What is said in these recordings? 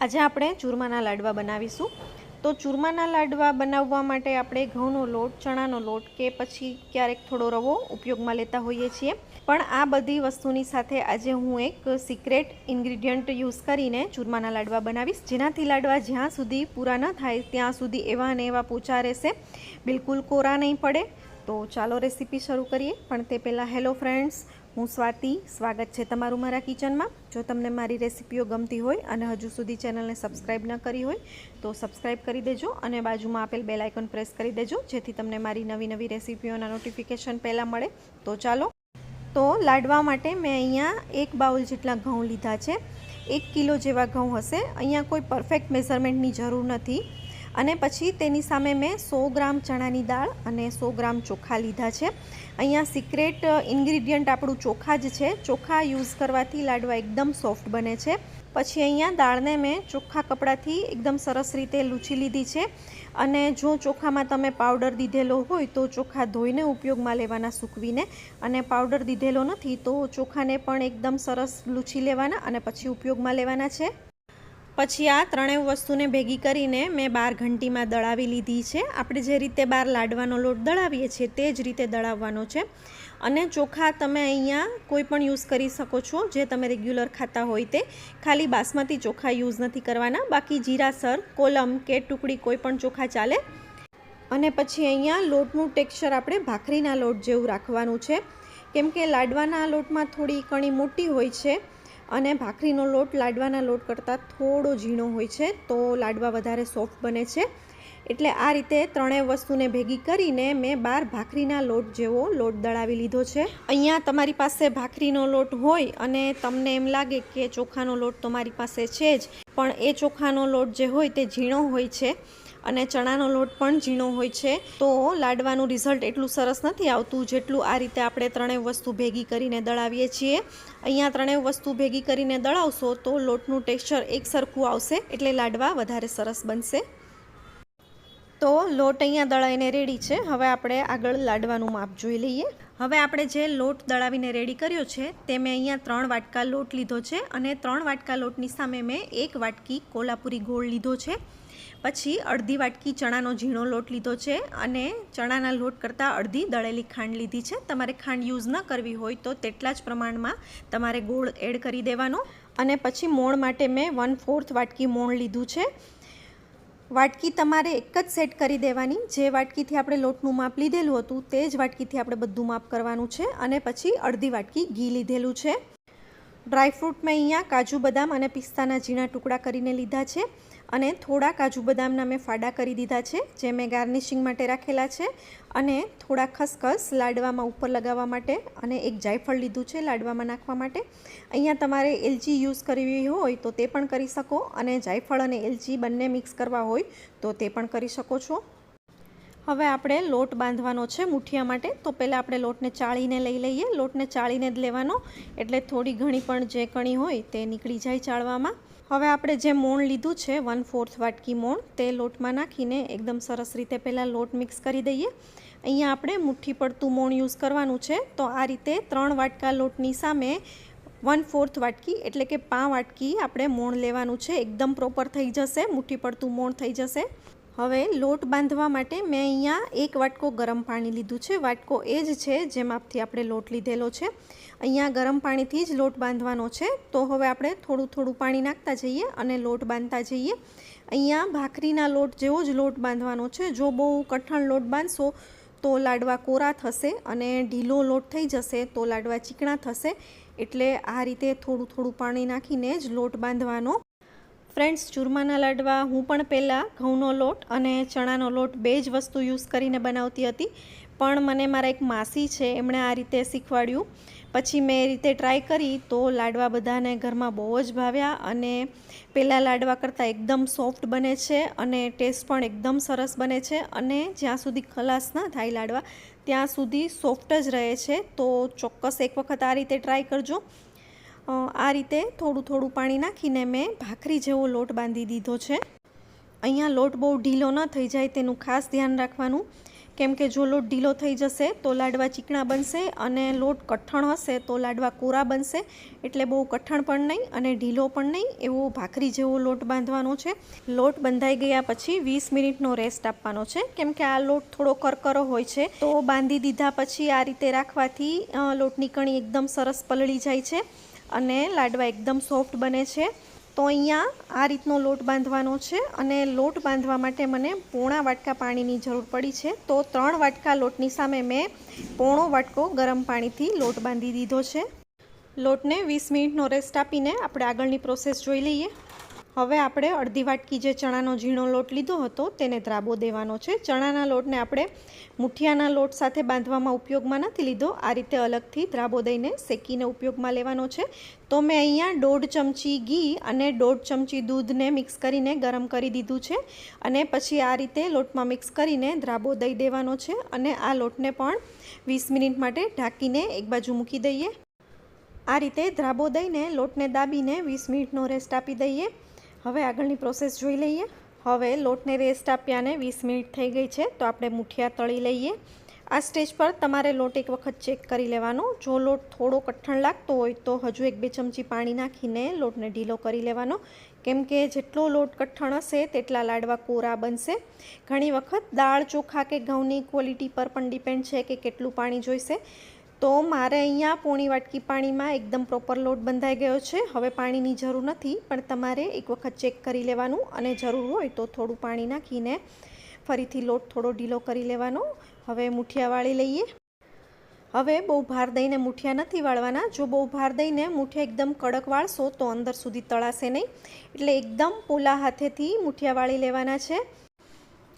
આજે આપણે ચૂરમાના લાડવા બનાવીશું. તો ચૂરમાના લાડવા બનાવવા માટે આપણે ઘઉંનો લોટ, ચણાનો લોટ કે પછી ક્યારેક થોડો રવો ઉપયોગમાં લેતા હોઈએ છીએ. પણ આ બધી વસ્તુની સાથે આજે હું એક સિક્રેટ ઇન્ગ્રીડિયન્ટ યુઝ કરીને ચૂરમાના લાડવા બનાવીશ. જેનાથી લાડવા જ્યાં સુધી પૂરા ન થાય, ત્યાં સુધી એવા ને એવા પોચા રહેશે. બિલકુલ કોરા નહીં પડે. તો ચાલો રેસીપી શરૂ કરીએ. પણ તે પહેલાં હેલો ફ્રેન્ડ્સ હું સ્વાતિ, સ્વાગત છે તમારું મારા કિચનમાં. જો તમને મારી રેસીપીઓ ગમતી હોય અને હજુ સુધી ચેનલને સબસ્ક્રાઈબ ન કરી હોય, તો સબસ્ક્રાઈબ કરી દેજો અને બાજુમાં આપેલ બેલ આઇકન પ્રેસ કરી દેજો, જેથી તમને મારી નવી નવી રેસીપીઓના નોટિફિકેશન પહેલાં મળે. તો ચાલો. તો લાડવા માટે મેં અહીંયા એક બાઉલ જેટલા ઘઉં લીધા છે. એક કિલો જેવા ઘઉં હશે. અહીંયા કોઈ પરફેક્ટ મેઝરમેન્ટની જરૂર નથી. અને પછી તેની સામે મેં સો ગ્રામ ચણાની દાળ અને સો ગ્રામ ચોખા લીધા છે. અહીંયા સિક્રેટ ઇન્ગ્રીડિયન્ટ આપણું ચોખા જ છે. ચોખા યુઝ કરવાથી લાડવા એકદમ સોફ્ટ બને છે. પછી અહીંયા દાળને મેં ચોખ્ખા કપડાથી એકદમ સરસ રીતે લૂછી લીધી છે. અને જો ચોખામાં તમે પાવડર દીધેલો હોય તો ચોખા ધોઈને ઉપયોગમાં લેવાના સૂકવીને અને પાવડર દીધેલો નથી તો ચોખાને પણ એકદમ સરસ લૂછી લેવાના અને પછી ઉપયોગમાં લેવાના છે. પછી આ ત્રણેય વસ્તુને ભેગી કરીને મેં બાર ઘંટીમાં દળાવી લીધી છે. આપણે જે રીતે બાર લાડવાનો લોટ દળાવીએ છીએ તે જ રીતે દળાવવાનો છે. અને ચોખા તમે અહીંયા કોઈ પણ યુઝ કરી શકો છો, જે તમે રેગ્યુલર ખાતા હોય તે. ખાલી બાસમતી ચોખા યુઝ નથી કરવાના. બાકી જીરાસર કોલમ કે ટુકડી કોઈ પણ ચોખા ચાલે. અને પછી અહીંયા લોટનું ટેક્સચર આપણે ભાખરીના લોટ જેવું રાખવાનું છે. કેમ કે લાડવાના લોટમાં થોડી કણી મોટી હોય છે અને ભાખરીનો લોટ લાડવાના લોટ કરતાં થોડો ઝીણો હોય છે, તો લાડવા વધારે સોફ્ટ બને છે. એટલે આ રીતે ત્રણેય વસ્તુને ભેગી કરીને મેં બાર ભાખરીના લોટ જેવો લોટ દળાવી લીધો છે. અહીંયા તમારી પાસે ભાખરીનો લોટ હોય અને તમને એમ લાગે કે ચોખાનો લોટ તો મારી પાસે છે જ, પણ એ ચોખાનો લોટ જે હોય તે ઝીણો હોય છે. અને ચણાનો લોટ પણ ઝીણો હોય છે. તો લાડવાનું રિઝલ્ટ એટલું સરસ નથી આવતું જેટલું આ રીતે આપણે ત્રણેય વસ્તુ ભેગી કરીને દળાવીએ છીએ. અહીંયા ત્રણેય વસ્તુ ભેગી કરીને દળાવશો તો લોટનું ટેક્સચર એક સરખું આવશે એટલે લાડવા વધારે સરસ બનશે. તો લોટ અહીંયા દળાઈને રેડી છે. હવે આપણે આગળ લાડવાનું માપ જોઈ લઈએ. હવે આપણે જે લોટ દળાવીને રેડી કર્યો છે, તે મેં અહીંયા ત્રણ વાટકા લોટ લીધો છે અને ત્રણ વાટકા લોટની સામે મેં એક વાટકી કોલ્હાપુરી ગોળ લીધો છે. પછી અડધી વાટકી ચણાનો ઝીણો લોટ લીધો છે અને ચણાના લોટ કરતાં અડધી દળેલી ખાંડ લીધી છે. તમારે ખાંડ યુઝ ન કરવી હોય તો તેટલા જ પ્રમાણમાં તમારે ગોળ એડ કરી દેવાનો. અને પછી મોણ માટે મેં વન ફોર્થ વાટકી મોણ લીધું છે. વાટકી તમારે એક જ સેટ કરી દેવાની. જે વાટકીથી આપણે લોટનું માપ લીધેલું હતું, તે જ વાટકીથી આપણે બધું માપ કરવાનું છે અને પછી અડધી વાટકી ઘી લીધેલું છે. ડ્રાયફ્રૂટ મેં અહીંયા કાજુ બદામ અને પિસ્તાના ઝીણા ટુકડા કરીને લીધા છે અને થોડા કાજુ બદામના મેં ફાડા કરી દીધા છે, જે મેં ગાર્નિશિંગ માટે રાખેલા છે અને થોડા ખસખસ લાડવામાં ઉપર લગાવવા માટે અને એક જાયફળ લીધું છે લાડવામાં નાખવા માટે. અહીંયા તમારે એલચી યુઝ કરવી હોય તો તે પણ કરી શકો અને જાયફળ અને એલચી બંને મિક્સ કરવા હોય તો તે પણ કરી શકો છો. હવે આપણે લોટ બાંધવાનો છે મુઠિયા માટે. તો પહેલાં આપણે લોટને ચાળીને લઈ લઈએ. લોટને ચાળીને જ લેવાનો. એટલે થોડી ઘણી પણ જે કણી હોય તે નીકળી જાય ચાળવામાં. હવે આપણે જે મોણ લીધું છે વન ફોર્થ વાટકી મોણ, તે લોટમાં નાખીને એકદમ સરસ રીતે પહેલાં લોટ મિક્સ કરી દઈએ. અહીંયા આપણે મુઠ્ઠી પડતું મોણ યુઝ કરવાનું છે. તો આ રીતે ત્રણ વાટકા લોટની સામે વન ફોર્થ વાટકી એટલે કે પાં વાટકી આપણે મોણ લેવાનું છે. એકદમ પ્રોપર થઈ જશે. મુઠ્ઠી પડતું મોણ થઈ જશે. હવે લોટ બાંધવા માટે મેં અહીંયા એક વાટકો ગરમ પાણી લીધું છે. વાટકો એ જ છે જેમાંથી આપણે લોટ લીધેલો છે. અહીંયા ગરમ પાણીથી જ લોટ બાંધવાનો છે. તો હવે આપણે થોડું થોડું પાણી નાખતા જઈએ અને લોટ બાંધતા જઈએ. અહીંયા ભાખરીના લોટ જેવો જ લોટ બાંધવાનો છે. જો બહુ કઠણ લોટ બાંધશો તો લાડવા કોરા થશે અને ઢીલો લોટ થઈ જશે તો લાડવા ચીકણા થશે. એટલે આ રીતે થોડું થોડું પાણી નાખીને જ લોટ બાંધવાનો ફ્રેન્ડ્સ, ચૂરમાના લાડવા, હું પણ પહેલાં ઘઉંનો લોટ અને ચણાનો લોટ બે જ વસ્તુ યુઝ કરીને બનાવતી હતી. પણ મને મારા એક માસી છે, એમણે આ રીતે શીખવાડ્યું. પછી મેં એ રીતે ટ્રાય કરી તો લાડવા બધાને ઘરમાં બહુ જ ભાવ્યા અને પહેલાં લાડવા કરતાં એકદમ સોફ્ટ બને છે અને ટેસ્ટ પણ એકદમ સરસ બને છે અને જ્યાં સુધી ખલાસ ના થાય લાડવા, ત્યાં સુધી સોફ્ટ જ રહે છે. તો ચોક્કસ એક વખત આ રીતે ટ્રાય કરજો. આ રીતે થોડું થોડું પાણી નાખીને મેં ભાખરી જેવો લોટ બાંધી દીધો છે. અહીંયા લોટ બહુ ઢીલો ન થઈ જાય તેનું ખાસ ધ્યાન રાખવાનું. કેમ કે જો લોટ ઢીલો થઈ જશે તો લાડવા ચીકણા બનશે અને લોટ કઠણ હશે તો લાડવા કોરા બનશે. એટલે બહુ કઠણ પણ નહીં અને ઢીલો પણ નહીં એવો ભાખરી જેવો લોટ બાંધવાનો છે. લોટ બંધાઈ ગયા પછી વીસ મિનિટનો રેસ્ટ આપવાનો છે. કેમ કે આ લોટ થોડો કરકરો હોય છે. તો બાંધી દીધા પછી આ રીતે રાખવાથી લોટની કણી એકદમ સરસ પલળી જાય છે. અને લાડવા એકદમ સોફ્ટ બને છે. તો અહીંયા આ રીતનો લોટ બાંધવાનો છે અને લોટ બાંધવા માટે મને પોણા વાટકા પાણીની જરૂર પડી છે. તો ત્રણ વાટકા લોટની સામે મેં પોણો વાટકો ગરમ પાણીથી લોટ બાંધી દીધો છે. લોટને વીસ મિનિટનો રેસ્ટ આપીને આપણે આગળની પ્રોસેસ જોઈ લઈએ. હવે આપણે અડધી વાટકી જે ચણાનો ઝીણો લોટ લીધો હતો તેને દ્રાબો દેવાનો છે. ચણાના લોટને આપણે મુઠિયાના લોટ સાથે બાંધવામાં ઉપયોગમાં નથી લીધો. આ રીતે અલગથી દ્રાબો દઈને શેકીને ઉપયોગમાં લેવાનો છે. તો મેં અહીંયા દોઢ ચમચી ઘી અને દોઢ ચમચી દૂધને મિક્સ કરીને ગરમ કરી દીધું છે અને પછી આ રીતે લોટમાં મિક્સ કરીને દ્રાબો દઈ દેવાનો છે અને આ લોટને પણ વીસ મિનિટ માટે ઢાંકીને એક બાજુ મૂકી દઈએ. આ રીતે ધ્રાબો દઈને લોટને દાબીને વીસ મિનિટનો રેસ્ટ આપી દઈએ. હવે આગળની પ્રોસેસ જોઈ લઈએ. હવે લોટને રેસ્ટ આપ્યાને વીસ મિનિટ થઈ ગઈ છે, તો આપણે મુઠિયા તળી લઈએ. આ સ્ટેજ પર તમારે લોટ એક વખત ચેક કરી લેવાનો. જો લોટ થોડો કઠણ લાગતો હોય તો હજુ એક બે ચમચી પાણી નાખીને લોટને ઢીલો કરી લેવાનો. કેમ કે જેટલો લોટ કઠણ હશે તેટલા લાડવા કોરા બનશે. ઘણી વખત દાળ ચોખા કે ઘઉંની ક્વોલિટી પર પણ ડિપેન્ડ છે કે કેટલું પાણી જોઈશે. તો મારે અહીંયા પોણી વાટકી પાણીમાં એકદમ પ્રોપર લોટ બંધાઈ ગયો છે. હવે પાણીની જરૂર નથી, પણ તમારે એક વખત ચેક કરી લેવાનું અને જરૂર હોય તો થોડું પાણી નાખીને ફરીથી લોટ થોડો ઢીલો કરી લેવાનો. હવે મુઠિયા વાળી લઈએ. હવે બહુ ભાર દઈને મુઠિયા નથી વાળવાના. જો બહુ ભાર દઈને મુઠિયા એકદમ કડક વાળશો તો અંદર સુધી તળાશે નહીં. એટલે એકદમ પોલા હાથેથી મુઠિયા વાળી લેવાના છે.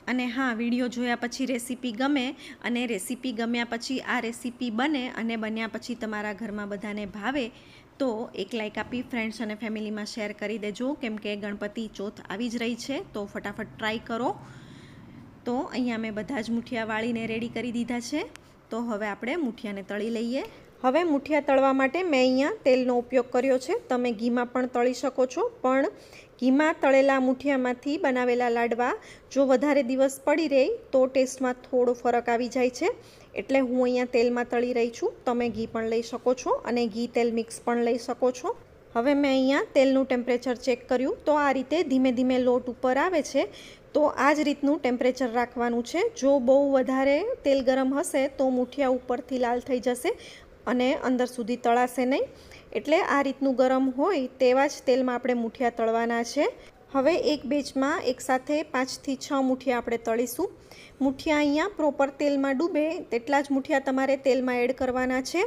અને હા, વીડિયો જોયા પછી રેસીપી ગમે અને રેસીપી ગમ્યા પછી આ રેસીપી બને અને બન્યા પછી તમારા ઘરમાં બધાને ભાવે, તો એક લાઇક આપી ફ્રેન્ડ્સ અને ફેમિલીમાં શેર કરી દેજો. કેમ કે ગણપતિ ચોથ આવી જ રહી છે, તો ફટાફટ ટ્રાય કરો. તો અહીંયા મેં બધા જ મુઠિયા વાળીને રેડી કરી દીધા છે. તો હવે આપણે મુઠિયાને તળી લઈએ. હવે મુઠિયા તળવા માટે મેં અહીંયા તેલનો ઉપયોગ કર્યો છે. તમે ઘીમાં પણ તળી શકો છો. પણ ઘીમાં તળેલા મુઠિયામાંથી બનાવેલા લાડવા જો વધારે દિવસ પડી રહે તો ટેસ્ટમાં થોડો ફરક આવી જાય છે. એટલે હું અહીંયા તેલમાં તળી રહી છું. તમે ઘી પણ લઈ શકો છો અને ઘી તેલ મિક્સ પણ લઈ શકો છો. હવે મેં અહીંયા તેલનું ટેમ્પરેચર ચેક કર્યું. તો આ રીતે ધીમે ધીમે લોટ ઉપર આવે છે. તો આ જ રીતનું ટેમ્પરેચર રાખવાનું છે. જો બહુ વધારે તેલ ગરમ હશે તો મુઠિયા ઉપરથી લાલ થઈ જશે. અને અંદર સુધી તળાશે નહીં. એટલે આ રીતનું ગરમ હોય તેવા જ તેલમાં આપણે મૂઠિયા તળવાના છે. હવે એક બેચમાં એકસાથે પાંચથી છ મૂઠિયા આપણે તળીશું. મૂઠિયા અહીંયા પ્રોપર તેલમાં ડૂબે તેટલા જ મૂઠિયા તમારે તેલમાં એડ કરવાના છે.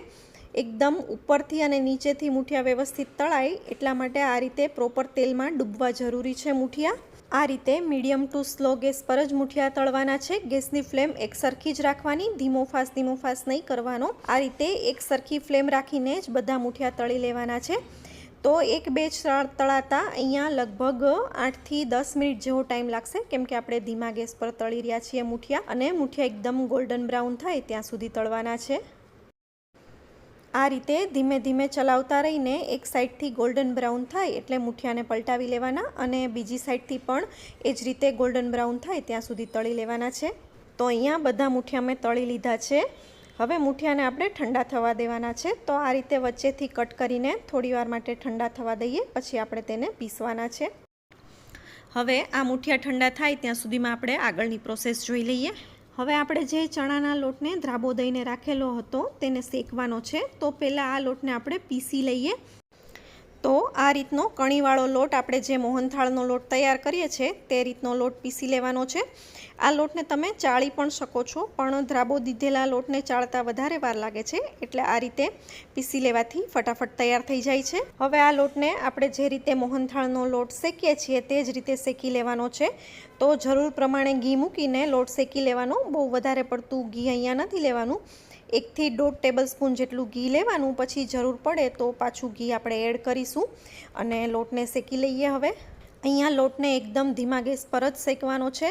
એકદમ ઉપરથી અને નીચેથી મૂઠિયા વ્યવસ્થિત તળાય એટલા માટે આ રીતે પ્રોપર તેલમાં ડૂબવા જરૂરી છે મુઠિયા. આ રીતે મીડિયમ ટુ સ્લો ગેસ પર જ મુઠિયા તળવાના છે. ગેસની ફ્લેમ એક સરખી જ રાખવાની, ધીમો ફાસ ધીમો ફાસ નહીં કરવાનો. આ રીતે એક સરખી ફ્લેમ રાખીને જ બધા મુઠિયા તળી લેવાના છે. તો એક બેચ તળાતા અહીંયા લગભગ આઠથી દસ મિનિટ જેવો ટાઈમ લાગશે, કેમ કે આપણે ધીમા ગેસ પર તળી રહ્યા છીએ મુઠિયા અને મુઠિયા એકદમ ગોલ્ડન બ્રાઉન થાય ત્યાં સુધી તળવાના છે. આ રીતે ધીમે ધીમે ચલાવતા રહીને એક સાઈડથી ગોલ્ડન બ્રાઉન થાય એટલે મુઠિયાને પલટાવી લેવાના અને બીજી સાઈડથી પણ એ જ રીતે ગોલ્ડન બ્રાઉન થાય ત્યાં સુધી તળી લેવાના છે. તો અહીંયા બધા મુઠિયા મેં તળી લીધા છે. હવે મુઠિયાને આપણે ઠંડા થવા દેવાના છે. તો આ રીતે વચ્ચેથી કટ કરીને થોડીવાર માટે ઠંડા થવા દઈએ, પછી આપણે તેને પીસવાના છે. હવે આ મુઠિયા ઠંડા થાય ત્યાં સુધીમાં આપણે આગળની પ્રોસેસ જોઈ લઈએ. હવે આપણે જે ચણાના લોટને ધ્રાબો દઈને રાખેલો હતો, તેને શેકવાનો છે. તો પહેલાં આ લોટને આપણે પીસી લઈએ. તો આ રીતનો કણીવાળો લોટ આપણે જે મોહનથાળનો લોટ તૈયાર કરીએ છીએ, તે રીતનો લોટ પીસી લેવાનો છે. આ લોટને તમે ચાળી પણ શકો છો, પણ ધ્રાબો દીધેલા લોટને ચાળતા વધારે વાર લાગે છે, એટલે આ રીતે પીસી લેવાથી ફટાફટ તૈયાર થઈ જાય છે. હવે આ લોટને આપણે જે રીતે મોહનથાળનો લોટ શેકીએ છીએ તે જ રીતે શેકી લેવાનો છે. તો જરૂર પ્રમાણે ઘી મૂકીને લોટ શેકી લેવાનો, બહુ વધારે પડતું ઘી અહીંયા નથી લેવાનું. એકથી દોઢ ટેબલ સ્પૂન જેટલું ઘી લેવાનું, પછી જરૂર પડે તો પાછું ઘી આપણે એડ કરીશું અને લોટને શેકી લઈએ હવે. અહીંયા લોટને એકદમ ધીમા ગેસ પર જ શેકવાનો છે.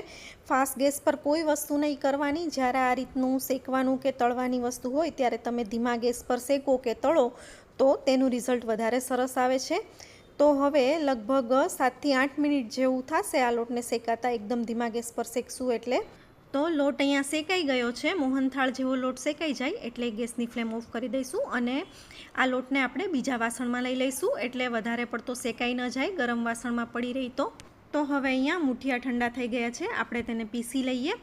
ફાસ્ટ ગેસ પર કોઈ વસ્તુ નહીં કરવાની. જ્યારે આ રીતનું શેકવાનું કે તળવાની વસ્તુ હોય, ત્યારે તમે ધીમા ગેસ પર શેકો કે તળો, તો તેનું રિઝલ્ટ વધારે સરસ આવે છે. તો હવે લગભગ સાતથી આઠ મિનિટ જેવું થશે આ લોટને શેકાતા. એકદમ ધીમા ગેસ પર શેકશું એટલે તો લોટ અહીંયા શેકાઈ ગયો છે. મોહનથાળ જેવો લોટ શેકાઈ જાય એટલે ગેસની ફ્લેમ ઓફ કરી દઈશું અને આ લોટને આપણે બીજા વાસણમાં લઈ લઈશું. એટલે વધારે પડતો શેકાઈ ન જાય, ગરમ વાસણમાં પડી રહી તો. તો હવે અહીંયા મુઠિયા ઠંડા થઈ ગયા છે. આપણે તેને પીસી લઈએ.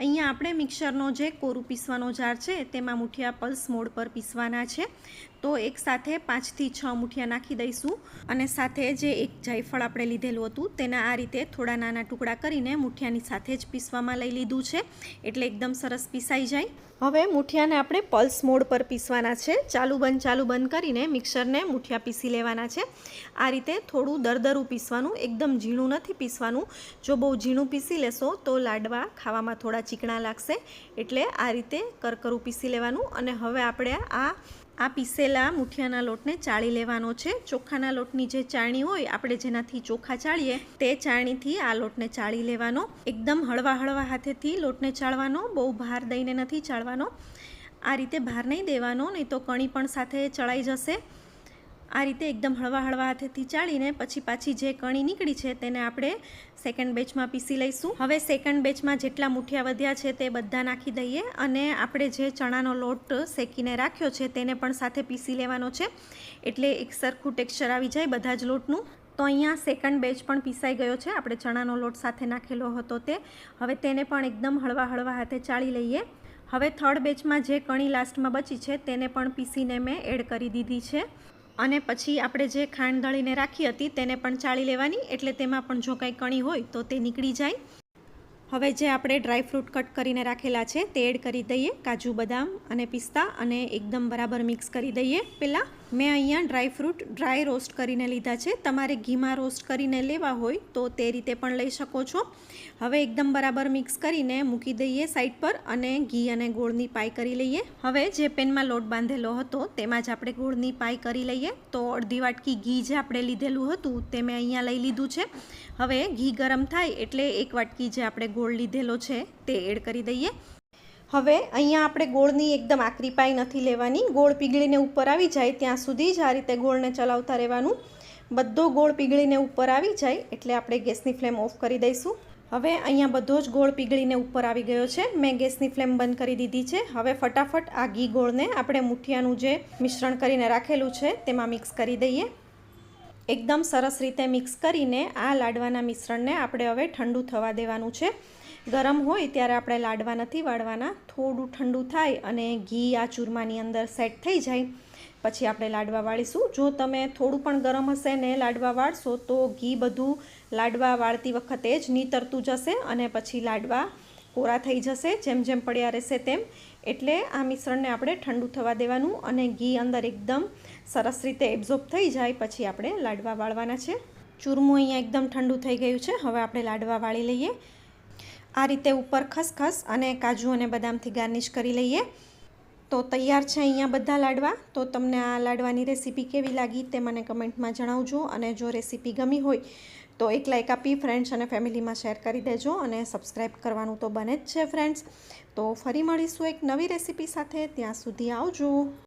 અહીંયા આપણે મિક્સરનો જે કોરું પીસવાનો જાર છે, તેમાં મુઠિયા પલ્સ મોડ પર પીસવાના છે. તો એક સાથે પાંચથી છ મુઠિયા નાખી દઈશું અને સાથે જે એક જાયફળ આપણે લીધેલું હતું, તેના આ રીતે થોડા નાના ટુકડા કરીને મુઠિયાની સાથે જ પીસવામાં લઈ લીધું છે. એટલે એકદમ સરસ પીસાઈ જાય. હવે મુઠિયાને આપણે પલ્સ મોડ પર પીસવાના છે. ચાલુ બંધ ચાલુ બંધ કરીને મિક્સરને મુઠિયા પીસી લેવાના છે. આ રીતે થોડું દરદરું પીસવાનું, એકદમ ઝીણું નથી પીસવાનું. જો બહુ ઝીણું પીસી લેશો તો લાડવા ખાવામાં થોડા ચીકણા લાગશે. એટલે આ રીતે કરકરું પીસી લેવાનું અને હવે આપણે આ આ પીસેલા મુઠિયાના લોટને ચાળી લેવાનો છે. ચોખાના લોટની જે ચાણી હોય, આપણે જેનાથી ચોખા ચાળીએ, તે ચાળણીથી આ લોટને ચાળી લેવાનો. એકદમ હળવા હળવા હાથેથી લોટને ચાળવાનો, બહુ ભાર દઈને નથી ચાળવાનો. આ રીતે ભાર નહીં દેવાનો, નહીં તો કણી પણ સાથે ચડાઈ જશે. આ રીતે એકદમ હળવા હળવા હાથેથી ચાળીને પછી પાછી જે કણી નીકળી છે તેને આપણે સેકન્ડ બેચમાં પીસી લઈશું. હવે સેકન્ડ બેચમાં જેટલા મુઠિયા વધ્યા છે તે બધા નાખી દઈએ અને આપણે જે ચણાનો લોટ શેકીને રાખ્યો છે તેને પણ સાથે પીસી લેવાનો છે. એટલે એક સરખું ટેક્સચર આવી જાય બધા જ લોટનું. તો અહીંયા સેકન્ડ બેચ પણ પીસાઈ ગયો છે. આપણે ચણાનો લોટ સાથે નાખેલો હતો તે. હવે તેને પણ એકદમ હળવા હળવા હાથે ચાળી લઈએ. હવે થર્ડ બેચમાં જે કણી લાસ્ટમાં બચી છે તેને પણ પીસીને મેં એડ કરી દીધી છે. અને પછી આપણે જે ખાંડ દળીને રાખી હતી તેને પણ ચાળી લેવાની, એટલે તેમાં પણ જો કંઈ કણી હોય તો તે નીકળી જાય. હવે જે આપણે ડ્રાયફ્રૂટ કટ કરીને રાખેલા છે તે એડ કરી દઈએ, કાજુ બદામ અને પિસ્તા અને એકદમ બરાબર મિક્સ કરી દઈએ. પહેલાં મેં અહીંયા ડ્રાયફ્રૂટ ડ્રાય રોસ્ટ કરીને લીધા છે. તમારે ઘીમાં રોસ્ટ કરીને લેવા હોય તો તે રીતે પણ લઈ શકો છો. હવે એકદમ બરાબર મિક્સ કરીને મૂકી દઈએ સાઈડ પર અને ઘી અને ગોળની પાઈ કરી લઈએ. હવે જે પેનમાં લોટ બાંધેલો હતો તેમાં જ આપણે ગોળની પાઈ કરી લઈએ. તો અડધી વાટકી ઘી જે આપણે લીધેલું હતું તે મેં અહીંયા લઈ લીધું છે. હવે ઘી ગરમ થાય એટલે એક વાટકી જે આપણે ગોળ લીધેલો છે તે એડ કરી દઈએ. હવે અહીંયા આપણે ગોળની એકદમ આકરી પાઈ નથી લેવાની. ગોળ પીગળીને ઉપર આવી જાય ત્યાં સુધી જ આ રીતે ગોળને ચલાવતા રહેવાનું. બધો ગોળ પીગળીને ઉપર આવી જાય એટલે આપણે ગેસની ફ્લેમ ઓફ કરી દઈશું. હવે અહીંયા બધો જ ગોળ પીગળીને ઉપર આવી ગયો છે. મેં ગેસની ફ્લેમ બંધ કરી દીધી છે. હવે ફટાફટ આ ઘી ગોળને આપણે મુઠિયાનું જે મિશ્રણ કરીને રાખેલું છે તેમાં મિક્સ કરી દઈએ. એકદમ સરસ રીતે મિક્સ કરીને આ લાડવાના મિશ્રણને આપણે હવે ઠંડુ થવા દેવાનું છે. ગરમ હોય ત્યારે આપણે લાડવા નથી વાળવાના. થોડું ઠંડુ થાય અને ઘી આ ચૂરમાની અંદર સેટ થઈ જાય. પછી આપણે લાડવા વાળીશું. જો તમે થોડું પણ ગરમ હશે ને લાડવા વાળશો તો ઘી બધું લાડવા વાળતી વખતે જ નીતરતું જશે અને પછી લાડવા કોરા થઈ જશે, જેમ જેમ પડ્યા રહેશે તેમ. એટલે આ મિશ્રણને આપણે ઠંડુ થવા દેવાનું અને ઘી અંદર એકદમ સરસ રીતે એબ્ઝોર્બ થઈ જાય. પછી આપણે લાડવા વાળવાના છે. ચૂરમું અહીંયા એકદમ ઠંડુ થઈ ગયું છે. હવે આપણે લાડવા વાળી લઈએ. આ રીતે ઉપર ખસખસ અને કાજુ અને બદામથી ગાર્નિશ કરી લઈએ. તો તૈયાર છે અહીંયા બધા લાડવા. તો તમને આ લાડવાની રેસીપી કેવી લાગી તે મને કમેન્ટમાં જણાવજો અને જો રેસીપી ગમી હોય તો એક લાઇક આપી ફ્રેન્ડ્સ અને ફેમિલીમાં શેર કરી દેજો અને સબસ્ક્રાઈબ કરવાનું તો બને જ છે ફ્રેન્ડ્સ. તો ફરી મળીશું એક નવી રેસીપી સાથે. ત્યાં સુધી આવજો.